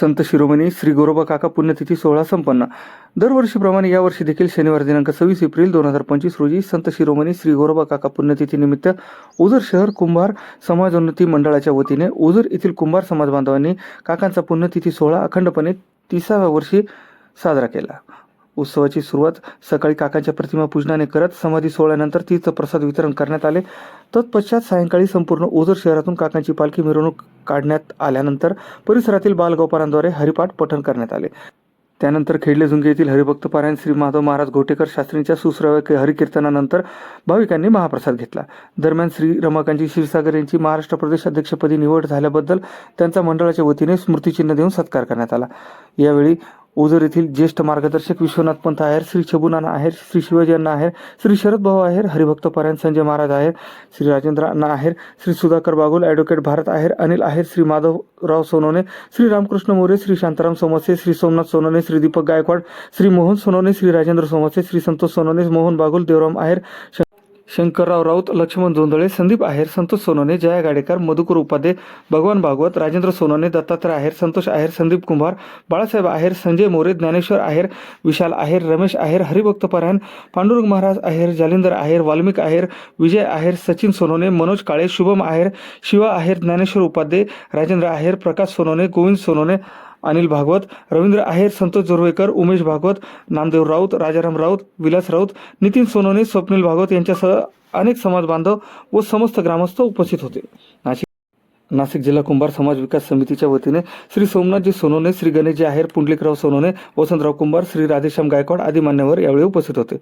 संत शिरोमणी श्री गोरोबा काका पुण्यतिथी सोहळा संपन्न. दरवर्षीप्रमाणे यावर्षी देखील शनिवार दिनांक सव्वीस एप्रिल दोन हजार पंचवीस रोजी संत शिरोमणी श्री गोरोबा काका पुण्यतिथीनिमित्त ओझर शहर कुंभार समाजोन्नती मंडळाच्या वतीने ओझर येथील कुंभार समाज बांधवांनी काकांचा पुण्यतिथी सोहळा अखंडपणे तिसाव्या वर्षी साजरा केला. उत्सवाची सुरुवात सकाळी काकांच्या प्रतिमा पूजनाने करत समाधी सोहळ्यानंतर तीर्थप्रसाद वितरण करण्यात आले. तत्पश्चात सायंकाळी संपूर्ण ओझर शहरातून काकांची पालखी मिरवणूक काढण्यात आल्यानंतर परिसरातील बालगोपारांद्वारे हरिपाठ पठण करण्यात आले. त्यानंतर खेडले झुंगे येथील हरिभक्त पारायण श्री माधव महाराज घोटेकर शास्त्रींच्या सुश्राव्य हरिकीर्तनानंतर भाविकांनी महाप्रसाद घेतला. दरम्यान श्री रमाकांतजी क्षीरसागर यांची महाराष्ट्र प्रदेश अध्यक्षपदी निवड झाल्याबद्दल त्यांचा मंडळाच्या वतीने स्मृतिचिन्ह देऊन सत्कार करण्यात आला. यावेळी ओझर येथील ज्येष्ठ मार्गदर्शक विश्वनाथ पंत आहेर श्री छबुनाना आहेर श्री शिवाजी अण्णा आहेर श्री शरद भाऊ आहेर हरिभक्त पर्यंत संजय महाराज आहेर श्री राजेंद्र अण्णा आहेर श्री सुधाकर बागुल ॲडव्होकेट भारत आहेर अनिल आहेर श्री माधवराव सोनवणे श्री रामकृष्ण मोरे श्री शांताराम सोमसे श्री सोमनाथ सोनवणे श्री दीपक गायकवाड श्री मोहन सोनवणे श्री राजेंद्र सोमसे श्री संतोष सोनवणे मोहन बागुल देवराम आहेर श- शंकरराव राऊत लक्ष्मण जोंधळे संदीप आहेर संतोष सोनवणे जया गाडेकर मधुकर उपाध्ये भगवान भागवत राजेंद्र सोनवणे दत्तात्रय आहेर संतोष आहेर संदीप कुंभार बाळासाहेब आहेर संजय मोरे ज्ञानेश्वर आहेर विशाल आहेर रमेश आहेर हरिभक्त परायण पांडुरंग महाराज आहेर जालिंदर आहेर वाल्मिक आहेर विजय आहेर सचिन सोनवणे मनोज काळे शुभम आहेर शिवा आहेर ज्ञानेश्वर उपाध्ये राजेंद्र आहेर प्रकाश सोनवणे गोविंद सोनवणे अनिल भागवत रवींद्र आहेर संतोष जोरवेकर उमेश भागवत नामदेव राऊत राजाराम राऊत विलास राऊत नितीन सोनवणे स्वप्नील भागवत यांच्यासह अनेक समाज बांधव व समस्त ग्रामस्थ उपस्थित होते. नाशिक नाशिक जिल्हा कुंभार समाज विकास समितीच्या वतीने श्री सोमनाथजी सोनवणे श्री गणेशजी आहेर पुंडलिकराव सोनवणे वसंतराव कुंभार श्री राधेश्याम गायकवाड आदी मान्यवर यावेळी उपस्थित होते.